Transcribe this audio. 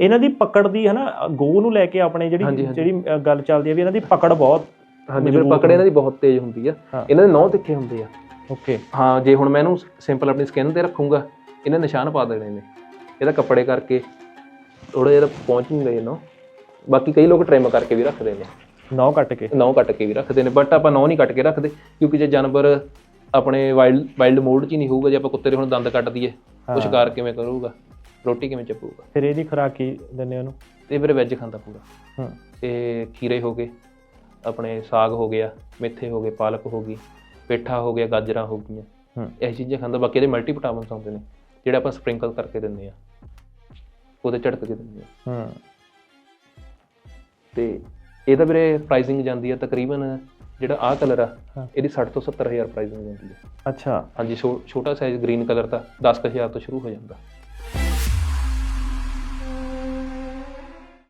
ਇਹਨਾਂ ਦੀ ਪਕੜ ਦੀ ਹਨਾ ਗੋ ਨੂੰ ਲੈ ਕੇ ਆਪਣੇ ਜਿਹੜੀ। ਜਿਹੜੀ ਗੱਲ ਚੱਲਦੀ ਆ ਵੀ ਇਹਨਾਂ ਦੀ ਪਕੜ ਬਹੁਤ ਹਾਂਜੀ ਫਿਰ ਮਜ਼ਬੂਤ ਪਕੜ ਇਹਨਾਂ ਦੀ ਬਹੁਤ ਤੇਜ਼ ਹੁੰਦੀ ਆ। ਹਾਂ। ਇਹਨਾਂ ਦੇ ਨੌ ਤਿੱਖੇ ਹੁੰਦੇ ਆ। ਓਕੇ। ਹਾਂ ਜੇ ਹੁਣ ਮੈਂ ਇਹਨੂੰ ਸਿੰਪਲ ਆਪਣੀ ਸਕਿਨ ਤੇ ਰੱਖੂੰਗਾ ਇਹਨੇ ਨਿਸ਼ਾਨ ਪਾ ਦੇਣੇ ਨੇ। ਇਹਦਾ ਕੱਪੜੇ ਕਰਕੇ ਥੋੜਾ ਜਿਹਾ ਪਹੁੰਚ ਨਹੀਂ ਗਏ ਨਾ ਬਾਕੀ ਕਈ ਲੋਕ ਟ੍ਰਿਮ ਕਰਕੇ ਵੀ ਰੱਖਦੇ ਨੇ। ਨੌ ਕੱਟ ਕੇ? ਨੌ ਕੱਟ ਕੇ ਵੀ ਰੱਖਦੇ ਨੇ ਬਟ ਆਪਾਂ ਨੌ ਨਹੀਂ ਕੱਟ ਕੇ ਰੱਖਦੇ ਕਿਉਂਕਿ ਜੇ ਜਾਨਵਰ ਆਪਣੇ ਵਾਈਲਡ ਵਾਈਲਡ ਮੋਡ 'ਚ ਹੀ ਨਹੀਂ ਹੋਊਗਾ ਜੇ ਆਪਾਂ ਕੁੱਤੇ ਦੇ ਹੁਣ ਦੰਦ ਕੱਟ ਦਈਏ ਉਹ ਸ਼ਿਕਾਰ ਕਿਵੇਂ ਕਰੂਗਾ? ਰੋਟੀ ਕਿਵੇਂ ਚੱਪੂਗਾ? ਫਿਰ ਇਹਦੀ ਖੁਰਾਕ ਕੀ ਦਿੰਦੇ ਉਹਨੂੰ। ਤੇ ਫਿਰ ਵੈਜ ਖਾਂਦਾ ਪੂਰਾ। ਹੂੰ। ਤੇ ਖੀਰੇ ਹੋ ਗਏ ਆਪਣੇ ਸਾਗ ਹੋ ਗਿਆ ਮੇਥੇ ਹੋ ਗਏ ਪਾਲਕ ਹੋ ਗਈ ਪੇਠਾ ਹੋ ਗਿਆ ਗਾਜਰਾਂ ਹੋ ਗਈਆਂ। ਹੂੰ। ਇਹ ਚੀਜ਼ਾਂ ਖਾਂਦਾ ਬਾਕੀ ਇਹਦੇ ਮਲਟੀ ਵਿਟਾਮਿਨਸ ਆਉਂਦੇ ਨੇ ਜਿਹੜੇ ਆਪਾਂ ਸਪ੍ਰਿੰਕਲ ਕਰਕੇ ਦਿੰਦੇ ਆ ਉਹਦੇ ਝੜਕ ਕੇ ਦਿੰਦੇ ਆ ਹੂੰ। ਤੇ ਇਹਦਾ ਵੀਰੇ ਪ੍ਰਾਈਸਿੰਗ ਜਾਂਦੀ ਆ ਤਕਰੀਬਨ ਜਿਹੜਾ ਆਹ ਕਲਰ ਆ ਹਾਂ। ਇਹਦੀ 60 ਤੋਂ 70000 ਪ੍ਰਾਈਸਿੰਗ ਜਾਂਦੀ ਆ। ਅੱਛਾ। ਹਾਂਜੀ ਛੋਟਾ ਸਾਈਜ਼ ਗ੍ਰੀਨ ਕਲਰ ਦਾ 10000 ਤੋਂ ਸ਼ੁਰੂ ਹੋ ਜਾਂਦਾ।